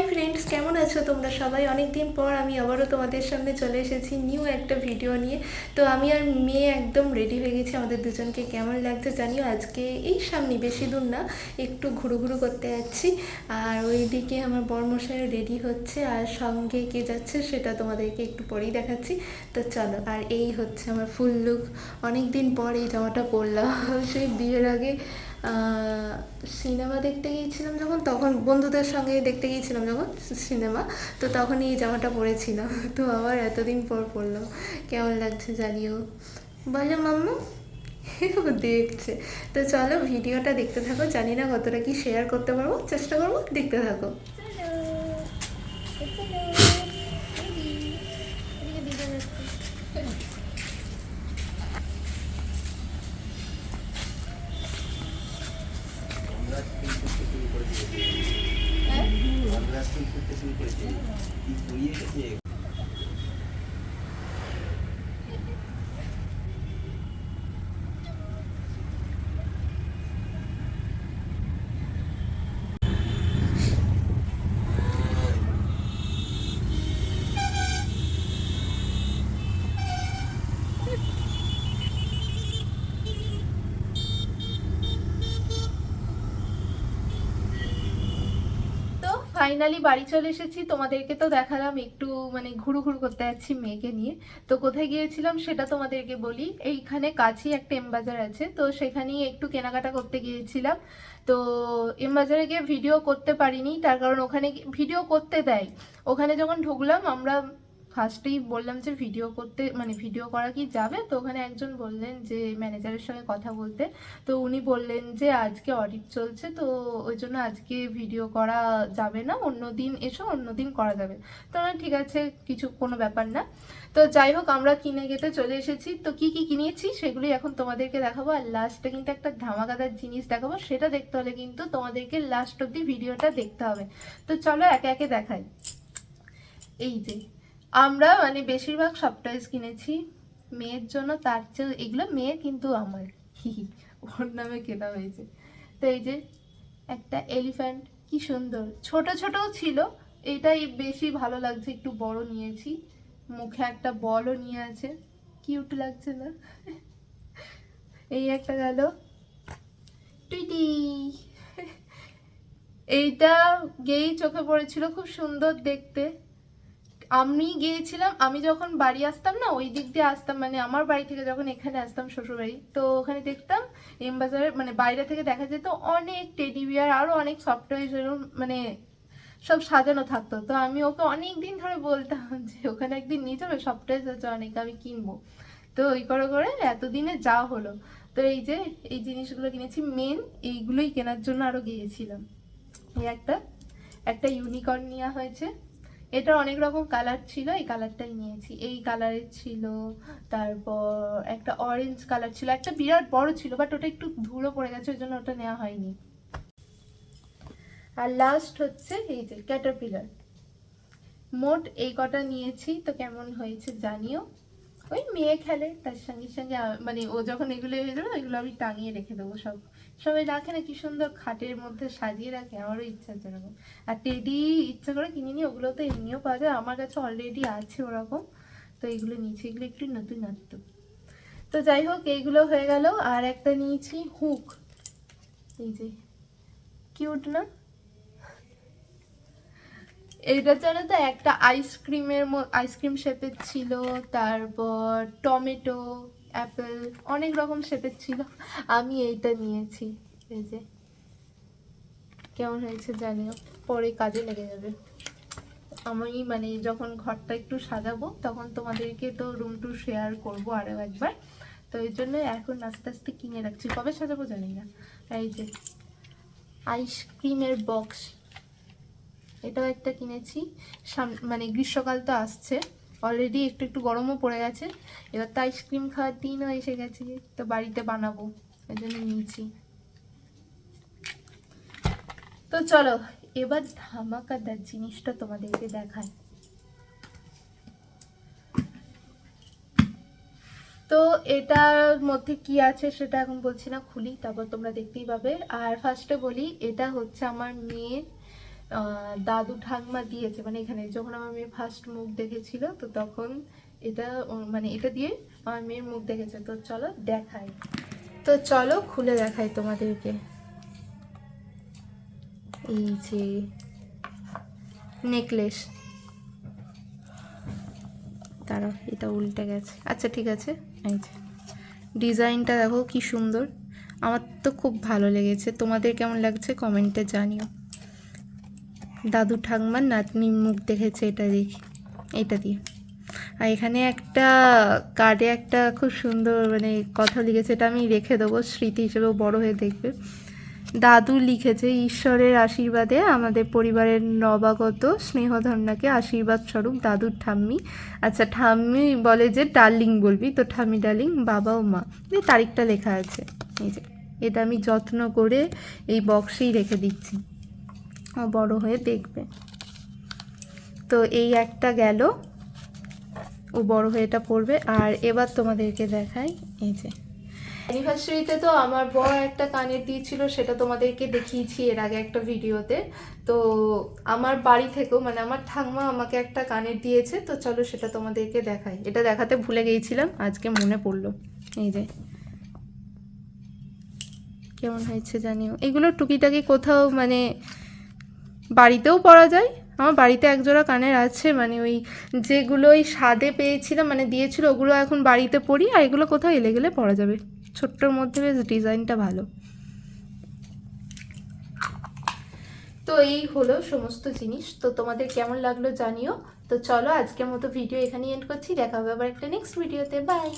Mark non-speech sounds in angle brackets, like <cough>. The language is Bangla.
হাই ফ্রেন্ডস, কেমন আছো তোমরা সবাই? অনেক দিন পর আমি আবারও তোমাদের সামনে চলে এসেছি নিউ একটা ভিডিও নিয়ে। তো আমি আর মেয়ে একদম রেডি হয়ে গেছি, আমাদের দুজনকে কেমন লাগছে জানিও। আজকে এই সামনে বেশি দূর না, একটু ঘুরু ঘুরু করতে যাচ্ছি। আর ওইদিকে আমার বরমশাই রেডি হচ্ছে, আর সঙ্গে কে যাচ্ছে সেটা তোমাদেরকে একটু পরেই দেখাচ্ছি। তো চলো, আর এই হচ্ছে আমার ফুল লুক অনেক দিন পর এই জামাটা পরলাম, সেই বিয়ের আগে সিনেমা দেখতে গিয়েছিলাম যখন, তখন বন্ধুদের সঙ্গে দেখতে গিয়েছিলাম যখন সিনেমা, তো তখন এই জামাটা পরেছিলাম <laughs> তো আবার এতদিন পর পরলাম। কেমন লাগছে জানিও। বলে, মাম্মু <laughs> দেখছে। তো চলো, ভিডিওটা দেখতে থাকো। জানি না কতটা কি শেয়ার করতে পারব, চেষ্টা করব দেখতে থাকো। কি করিয়ে গেছে তো ফাইনালি বাড়ি চলে এসেছি। তোমাদেরকে তো দেখালাম, একটু মানে ঘুরু ঘুরু করতে যাচ্ছি মেয়েকে নিয়ে। তো কোথায় গিয়েছিলাম সেটা তোমাদেরকে বলি। এইখানে কাছেই একটা এম বাজার আছে, তো সেখানেই একটু কেনাকাটা করতে গিয়েছিলাম। তো এম বাজারে গিয়ে ভিডিও করতে পারিনি, তার কারণ ওখানে ভিডিও করতে দেয়। ওখানে যখন ঢুকলাম, আমরা ফার্স্টেই বললাম যে ভিডিও করতে মানে ভিডিও করা কি যাবে? তো ওখানে একজন বললেন যে ম্যানেজারের সঙ্গে কথা বলতে। তো উনি বললেন যে আজকে অডিট চলছে, তো ওই জন্য আজকে ভিডিও করা যাবে না। অন্য দিন এসো, অন্য দিন করা যাবে। তো ঠিক আছে, কিছু কোনো ব্যাপার না। তো যাই হোক, আমরা কিনে গেতে চলে এসেছি। তো কি কি কিনেছি সেগুলি এখন তোমাদেরকে দেখাবো। আর লাস্টে কিন্তু একটা ধামাকাদার জিনিস দেখাবো। সেটা দেখতে হলে কিন্তু তোমাদেরকে লাস্ট অব্দি ভিডিওটা দেখতে হবে। তো চলো একে একে দেখাই। এই যে আমরা মানে বেশিরভাগ সব টয়েস কিনেছি। মেয়ের জন্য তার চেয়ে, এগুলো মেয়ের কিন্তু আমার। ওর নামে কেনা হয়েছে। তো এই যে একটা এলিফ্যান্ট কি সুন্দর। ছোট ছোটও ছিল, এটাই বেশি ভালো লাগছে, একটু বড় নিয়েছি। মুখে একটা বলও নিয়ে আছে। কিউট লাগছে না? এই একটা গেল। টুইটি। এইটা গেই চোখে পড়েছিল, খুব সুন্দর দেখতে। আমি গিয়েছিলাম, আমি যখন বাড়ি আসতাম না, ওই দিক দিয়ে আসতাম মানে আমার বাড়ি থেকে যখন এখানে আসতাম শ্বশুরবাড়ি, তো ওখানে দেখতাম এম বাজারে মানে বাইরে থেকে দেখা যেত অনেক টেডি বিয়ার আরও অনেক সফটওয়্যার মানে সব সাজানো থাকতো। তো আমি ওকে অনেক দিন ধরে বলতাম যে, ওখানে একদিন নিয়ে যাবে সফটওয়্যার আছে অনেক, আমি কিনবো। তো ওই করে করে এতদিনে যা হলো। তো এই যে, এই জিনিসগুলো কিনেছি মেন এইগুলোই কেনার জন্য আরও গিয়েছিলাম। এই একটা একটা ইউনিকর্ন নেওয়া হয়েছে। এটার অনেক রকম কালার ছিল, এই কালারটাই নিয়েছি। এই কালারের ছিল, তারপর একটা অরেঞ্জ কালার ছিল, একটা বিরাট বড় ছিল বাট ওটা একটু ধুলো পড়ে গেছে, ওই জন্য ওটা নেওয়া হয়নি। আর লাস্ট হচ্ছে এই যে ক্যাটারপিলার মোট এই কটা নিয়েছি, তো কেমন হয়েছে জানিও। ওই মেয়ে খেলে, তার সঙ্গে সঙ্গে মানে ও যখন এগুলো হয়ে যাবে এগুলো আমি টাঙিয়ে রেখে দেবো সব। সবাই রাখে না, কি সুন্দর খাটের মধ্যে সাজিয়ে রাখে, আমারও ইচ্ছা আছে এরকম আর টেডি ইচ্ছা করে কিনে নিই ওগুলো তো এমনিও পাওয়া যায়, আমার কাছে অলরেডি আছে ওরকম। তো এগুলো নিয়েছি, এগুলো একটু নতুন নতুন তো যাই হোক, এইগুলো হয়ে গেল। আর একটা নিয়েছি হুক। এই যে কিউট না? এইটা জানো তো একটা আইসক্রিমের আইসক্রিম শেপের ছিল, তারপর টমেটো অ্যাপেল অনেক রকম শেপের ছিল। আমি এইটা নিয়েছি, এই যে। কেমন হয়েছে জানিও পরে কাজে লেগে যাবে। আমি মানে যখন ঘরটা একটু সাজাবো, তখন তোমাদেরকে তো রুম টু শেয়ার করব আরও একবার। তো এই জন্য এখন আস্তে আস্তে কিনে রাখছি। কবে সাজাবো জানি না। এই যে আইসক্রিমের বক্স এটাও একটা কিনেছি। সাম- মানে গ্রীষ্মকাল তো আসছে। অলরেডি একটু একটু গরমও পড়ে গেছে। এবার তো আইসক্রিম খাওয়ার দিনও এসে গেছে তো বাড়িতে বানাবো এই জন্য নিয়েছি। তো চলো, এবার ধামাকাদার জিনিসটা তোমাদেরকে দেখাই। তো এটার মধ্যে কি আছে সেটা এখন বলছি না, খুলি, তারপর তোমরা দেখতেই পাবে। আর ফার্স্টে বলি, এটা হচ্ছে আমার মেয়ের দাদু ঠাকমা দিয়েছে। মানে এখানে যখন আমার মেয়ে ফার্স্ট মুখ দেখেছিল, তো তখন এটা মানে এটা দিয়ে আমার মেয়ের মুখ দেখেছে। তো চলো দেখাই। তো চলো খুলে দেখাই তোমাদেরকে। এই যে নেকলেস দাঁড়াও এটা উল্টে গেছে। আচ্ছা ঠিক আছে। এই যে ডিজাইনটা দেখো কি সুন্দর। আমার তো খুব ভালো লেগেছে। তোমাদের কেমন লাগছে? কমেন্টে জানিও। দাদু ঠাকমার নাতনির মুখ দেখেছে এটা দেখি এটা দিয়ে। আর এখানে একটা কার্ডে একটা খুব সুন্দর মানে কথা লিখেছে, এটা আমি রেখে দেবো, স্মৃতি হিসেবেও বড় হয়ে দেখবে। দাদু লিখেছে, ঈশ্বরের আশীর্বাদে আমাদের পরিবারের নবাগত স্নেহধন্যাকে আশীর্বাদ স্বরূপ দাদুর ঠাম্মি। আচ্ছা ঠাম্মি বলে যে, ডার্লিং বলবি? তো ঠাম্মি ডার্লিং, বাবা ও মা। এই তারিখটা লেখা আছে, এই যে। এটা আমি যত্ন করে এই বক্সেই রেখে দিচ্ছি। বড় হয়ে দেখবে। তো এই একটা গেল। ও বড় হয়ে এটা পড়বে। আর এবার তোমাদেরকে দেখাই এই যে। অ্যানিভার্সারিতে তো আমার বড় একটা কানের দিয়েছিল সেটা তোমাদেরকে দেখিয়েছি এর আগে একটা ভিডিওতে। তো আমার বাড়ি থেকেও মানে আমার ঠাকমা আমাকে একটা কানের দিয়েছে, তো চলো সেটা তোমাদেরকে দেখাই। এটা দেখাতে ভুলে গিয়েছিলাম আজকে মনে পড়ল। এই যে। কেমন হয়েছে জানিও। এগুলো টুকিটাকি কোথাও মানে বাড়িতেও পরা যায়। আমার বাড়িতে একজোড়া কানের আছে মানে ওই যেগুলো ওই স্বাদে পেয়েছিলাম মানে দিয়েছিল, ওগুলো এখন বাড়িতে পরি আর এগুলো কোথাও এলে গেলে পরা যাবে। ছোট্টর মধ্যে বেশ ডিজাইনটা ভালো। তো এই হলো সমস্ত জিনিস। তো তোমাদের কেমন লাগল জানিও। তো চলো আজকের মতো ভিডিও এখানেই এন্ড করছি। দেখা হবে আবার একটা নেক্সট ভিডিওতে বাই